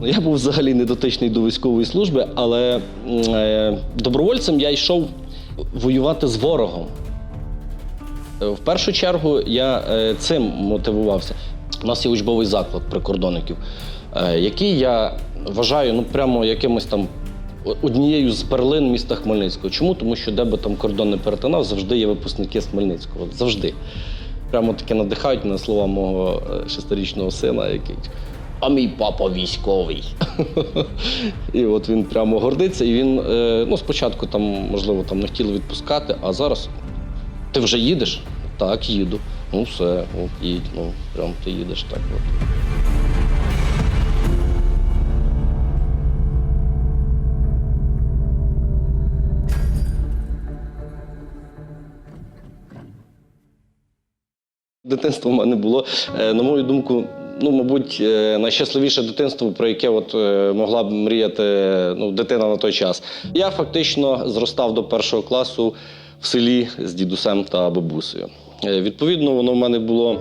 Ну, Я був взагалі не дотичний до військової служби, але е, добровольцем я йшов воювати з ворогом. Е, В першу чергу я е, цим мотивувався. У нас є учбовий заклад прикордонників, який я вважаю ну, прямо якимось там однією з перлин міста Хмельницького. Чому? Тому що де би там кордон не перетинав, завжди є випускники з Хмельницького. Завжди. Прямо таке надихають на слова мого шестирічного сина, який. А мій папа військовий. і от він прямо гордиться. І він е, ну, спочатку там, можливо, там не хотіли відпускати, а зараз ти вже їдеш? Так, їду. Ну все, от їдь, ну прям ти їдеш так. От. Дитинство в мене було, е, на мою думку, ну, мабуть, е, найщасливіше дитинство, про яке от е, могла б мріяти ну, дитина на той час. Я фактично зростав до першого класу в селі з дідусем та бабусею. Е, Відповідно, воно в мене було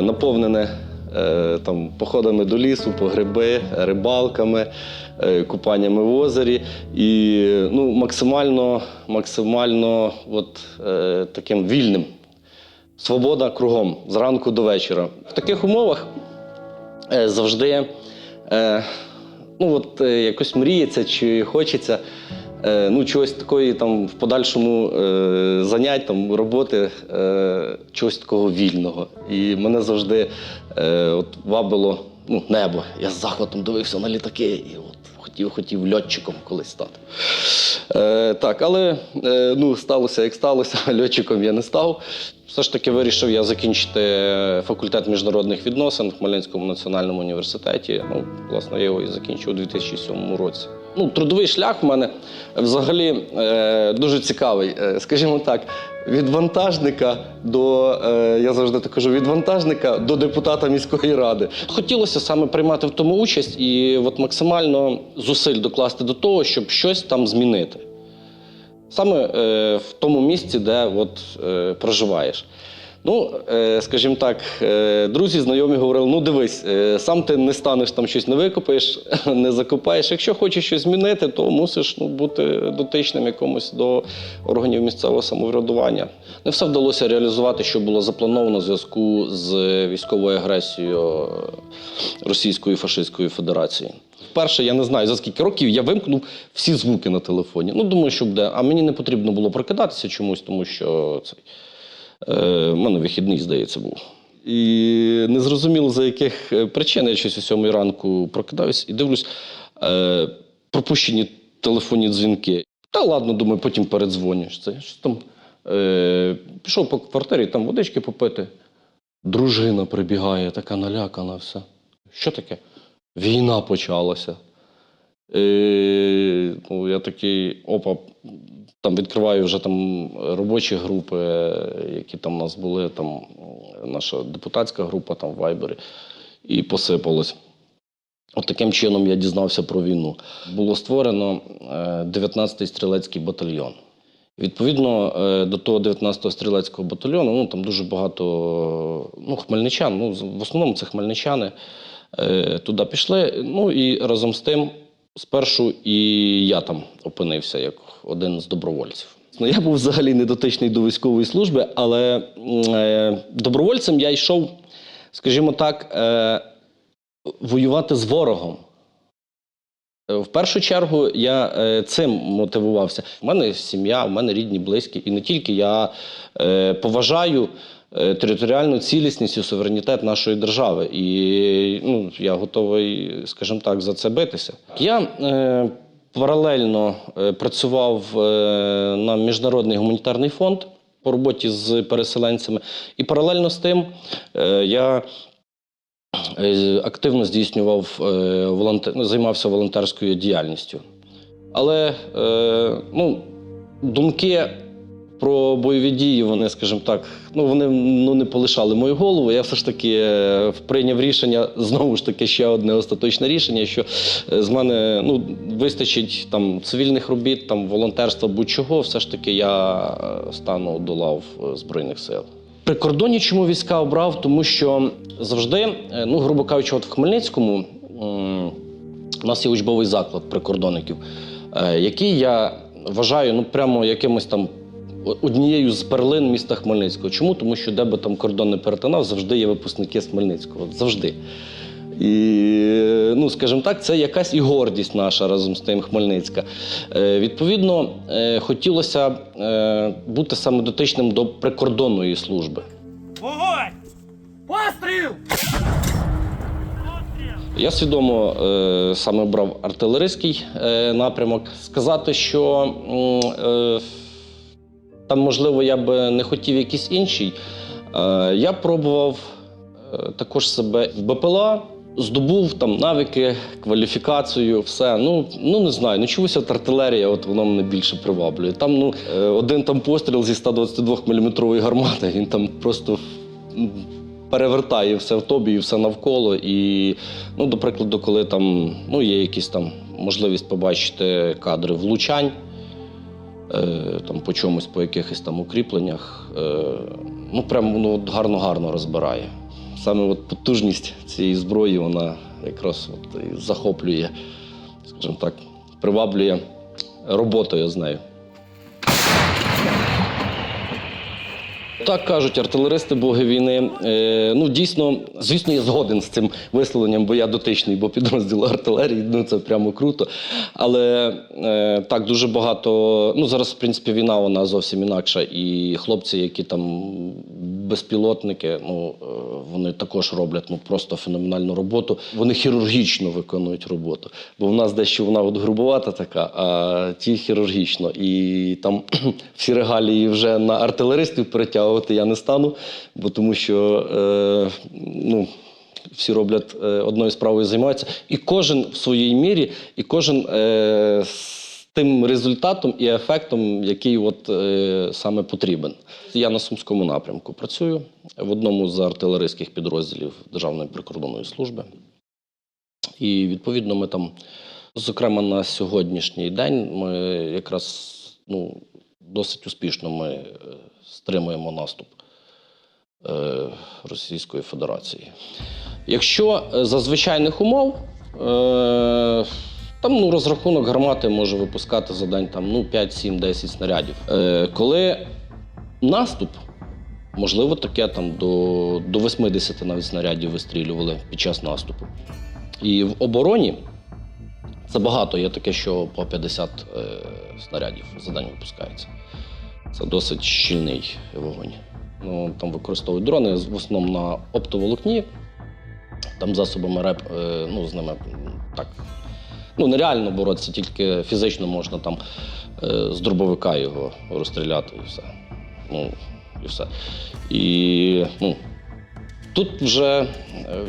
наповнене там, походами до лісу, по гриби, рибалками, купаннями в озері і ну, максимально, максимально от, таким вільним. Свобода кругом зранку до вечора. В таких умовах завжди е, ну, от, е, якось мріється чи хочеться е, ну, чогось такої там в подальшому е, занять, там, роботи, е, чогось такого вільного. І мене завжди е, от, вабило ну, небо. Я з захватом дивився на літаки і от, хотів, хотів льотчиком колись стати. Е, так, але е, ну, сталося як сталося, льотчиком я не став. Все ж таки вирішив я закінчити факультет міжнародних відносин в Хмельницькому національному університеті. Ну, власне, я його і закінчив у 2007 році. Ну, трудовий шлях в мене взагалі е, дуже цікавий. Е, скажімо так, від вантажника до, е, я завжди так кажу, від вантажника до депутата міської ради. Хотілося саме приймати в тому участь і от максимально зусиль докласти до того, щоб щось там змінити. Саме е, в тому місці, де от, е, проживаєш. Ну, е, скажімо так, е, друзі, знайомі говорили: ну дивись, е, сам ти не станеш там щось не викопаєш, не закопаєш. Якщо хочеш щось змінити, то мусиш ну, бути дотичним якомусь до органів місцевого самоврядування. Не все вдалося реалізувати, що було заплановано в зв'язку з військовою агресією Російської фашистської Федерації. Вперше, я не знаю за скільки років я вимкнув всі звуки на телефоні. Ну, думаю, що буде. А мені не потрібно було прокидатися чомусь, тому що цей. Е, в мене вихідний, здається, був. І не зрозуміло, за яких е, причин я щось о сьомій ранку прокидаюсь і дивлюсь, е, пропущені телефонні дзвінки. Та ладно, думаю, потім передзвонюєш. Це що там? Е, пішов по квартирі, там водички попити. Дружина прибігає, така налякана, все. Що таке? Війна почалася. Е, ну, я такий, опа, там відкриваю вже там робочі групи, е, які там у нас були, там е, наша депутатська група там в Вайбері, і посипалось. От таким чином я дізнався про війну. Було створено е, 19-й стрілецький батальйон. Відповідно е, до того 19-го стрілецького батальйону, ну там дуже багато ну, хмельничан, ну, в основному це хмельничани, е, туди пішли. Ну і разом з тим, спершу і я там опинився як один з добровольців. Ну, я був взагалі не дотичний до військової служби, але е, добровольцем я йшов, скажімо так, е, воювати з ворогом. В першу чергу я е, цим мотивувався. У мене сім'я, у мене рідні, близькі, і не тільки я е, поважаю територіальну цілісність і суверенітет нашої держави. І ну, я готовий, скажімо так, за це битися. Я е, паралельно е, працював е, на міжнародний гуманітарний фонд по роботі з переселенцями, і паралельно з тим е, я е, активно здійснював е, займався волонтерською діяльністю. Але е, ну, думки про бойові дії, вони, скажімо так, ну вони ну, не полишали мою голову. Я все ж таки е, прийняв рішення, знову ж таки, ще одне остаточне рішення, що е, з мене ну, вистачить там цивільних робіт, там волонтерства, будь-чого, все ж таки я е, стану до лав Збройних сил. Прикордонні чому війська обрав? Тому що завжди, ну грубо кажучи, от в Хмельницькому У нас є учбовий заклад прикордонників, який я вважаю ну, прямо якимось там однією з перлин міста Хмельницького. Чому? Тому що де би там кордон не перетинав, завжди є випускники з Хмельницького. Завжди. І, ну, скажімо так, це якась і гордість наша разом з тим Хмельницька. Е, відповідно, е, хотілося е, бути саме дотичним до прикордонної служби. Вогонь! Постріл! Я свідомо е, саме обрав артилерійський е, напрямок. Сказати, що е, там, можливо, я би не хотів якийсь інший. Е, я пробував е, також себе в БПЛА, здобув там навики, кваліфікацію, все. Ну, ну не знаю, ну чомусь от артилерія, от воно мене більше приваблює. Там ну, е, один там постріл зі 122 мм гармати, він там просто. Перевертає все в тобі і все навколо. І, ну, до прикладу, коли там ну, є якісь там можливість побачити кадри влучань, там, по чомусь, по якихось там укріпленнях, е, ну прям воно ну, гарно-гарно розбирає. Саме от потужність цієї зброї, вона якраз от і захоплює, скажімо так, приваблює роботою з нею. Так кажуть артилеристи боги війни. Е, ну дійсно, звісно, я згоден з цим висловленням, бо я дотичний, бо підрозділ артилерії, ну це прямо круто. Але е, так дуже багато. Ну зараз, в принципі, війна вона зовсім інакша. І хлопці, які там безпілотники, ну е, вони також роблять ну просто феноменальну роботу. Вони хірургічно виконують роботу. Бо в нас дещо вона от грубовата така, а ті хірургічно. І там всі регалії вже на артилеристів перетягувати я не стану, бо тому що е, ну. Всі роблять е, одною справою займаються, і кожен в своїй мірі, і кожен е, тим результатом і ефектом, який от, е, саме потрібен. Я на Сумському напрямку працюю в одному з артилерійських підрозділів Державної прикордонної служби. І відповідно ми там, зокрема, на сьогоднішній день ми якраз ну, досить успішно ми е, стримуємо наступ е, Російської Федерації. Якщо е, за звичайних умов, е, там ну, розрахунок гармати може випускати за день там, ну, 5, 7, 10 снарядів. Е, коли наступ, можливо, таке там до, до 80 навіть снарядів вистрілювали під час наступу. І в обороні це багато. Є таке, що по 50 е, снарядів за день випускається. Це досить щільний вогонь. Ну, там використовують дрони в основному на оптоволокні. Там засобами РЕП, е, ну, з ними так. Ну, нереально боротися, тільки фізично можна там е, з дробовика його розстріляти і все. Ну, і все. І ну, тут вже е,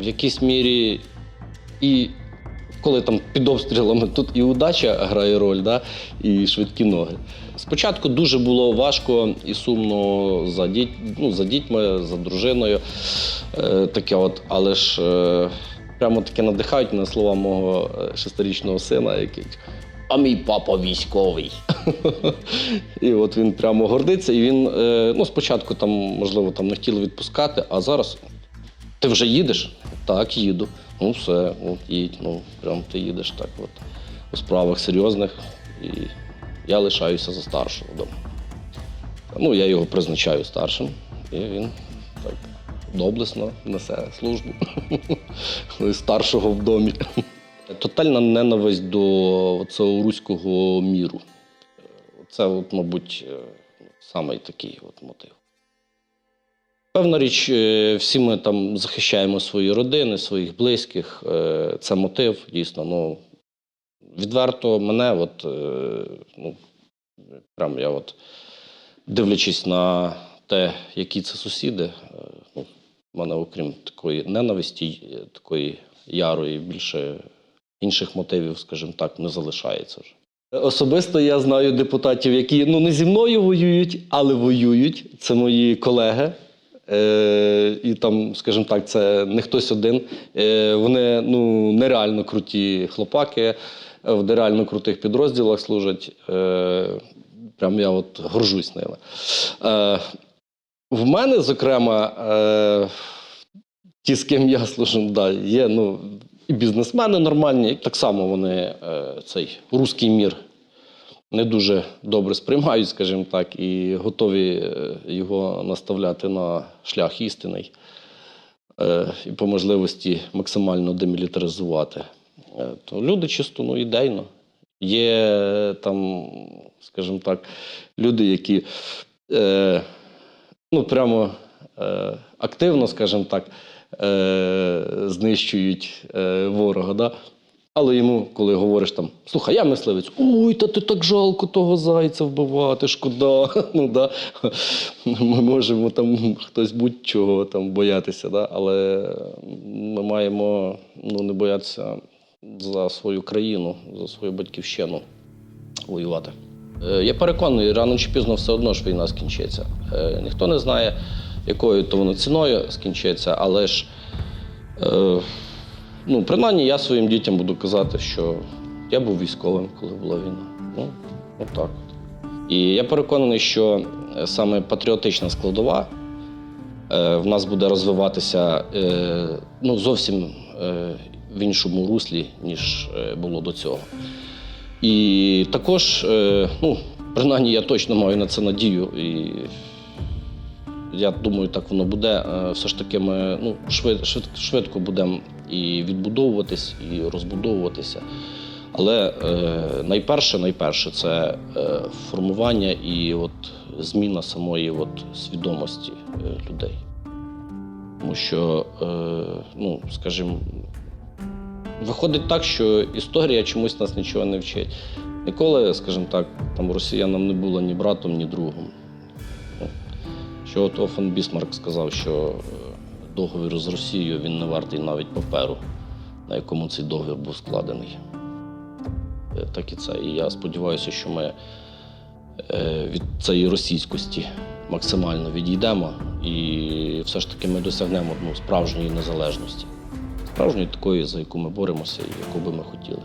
в якійсь мірі і коли там під обстрілами тут і удача грає роль, да? і швидкі ноги. Спочатку дуже було важко і сумно за, діть, ну, за дітьми, за дружиною. Е, таке от, але ж е, прямо таке надихають мене слова мого е, шестирічного сина, який. А мій папа військовий. і от він прямо гордиться. І він е, ну, спочатку там, можливо, там не хотіли відпускати, а зараз ти вже їдеш? Так, їду. Ну, все, от їдь. Ну, прям ти їдеш так от у справах серйозних. І я лишаюся за старшого вдома. Ну, я його призначаю старшим, і він так доблесно несе службу старшого в домі. Тотальна ненависть до цього руського міру. Це, от, мабуть, е, самий такий от мотив. Певна річ, е, всі ми там захищаємо свої родини, своїх близьких. е, Це мотив, дійсно. Ну, відверто мене, от, ну, прям я от, дивлячись на те, які це сусіди, ну, в мене, окрім такої ненависті, такої ярої, більше інших мотивів, скажімо так, не залишається. Особисто я знаю депутатів, які ну не зі мною воюють, але воюють. Це мої колеги. Е, і там, скажімо так, це не хтось один. Е, вони ну, нереально круті хлопаки, в нереально крутих підрозділах служать. Е, прям я от горжусь ними. Е, в мене, зокрема, е, ті, з ким я служу, да, є ну, і бізнесмени нормальні, так само вони е, цей руський мір не дуже добре сприймають, скажімо так, і готові е, його наставляти на шлях істинний і по можливості максимально демілітаризувати. То люди чисто ну, ідейно. Є там, скажімо так, люди, які ну, прямо е, активно, скажімо так, е, знищують е, ворога. Да? Але йому, коли говориш там, слухай, я мисливець, ой, та ти так жалко того зайця вбивати, шкода. Ну, да. Ми можемо там хтось будь-чого там боятися, да? але ми маємо ну, не боятися за свою країну, за свою батьківщину воювати. Е, Я переконаний, рано чи пізно все одно ж війна скінчиться. Е, Ніхто не знає, якою то воно ціною скінчиться, але ж е, ну, принаймні я своїм дітям буду казати, що я був військовим, коли була війна. Ну, отак. От. І я переконаний, що саме патріотична складова в нас буде розвиватися ну, зовсім в іншому руслі, ніж було до цього. І також, е, ну, принаймні, я точно маю на це надію. І я думаю, так воно буде. Е, Все ж таки, ми ну, швид, швид, швидко будемо і відбудовуватись, і розбудовуватися. Але е, найперше, найперше це е, формування і от зміна самої от свідомості е, людей. Тому що, е, ну, скажімо, виходить так, що історія чомусь нас нічого не вчить. Ніколи, скажімо так, там росіянам не було ні братом, ні другом. Що от Офен Бісмарк сказав, що е, договір з Росією він не вартий навіть паперу, на якому цей договір був складений. Е, Так і це. І я сподіваюся, що ми е, від цієї російськості максимально відійдемо і все ж таки ми досягнемо ну, справжньої незалежності. Справжньої такої, за яку ми боремося і яку би ми хотіли.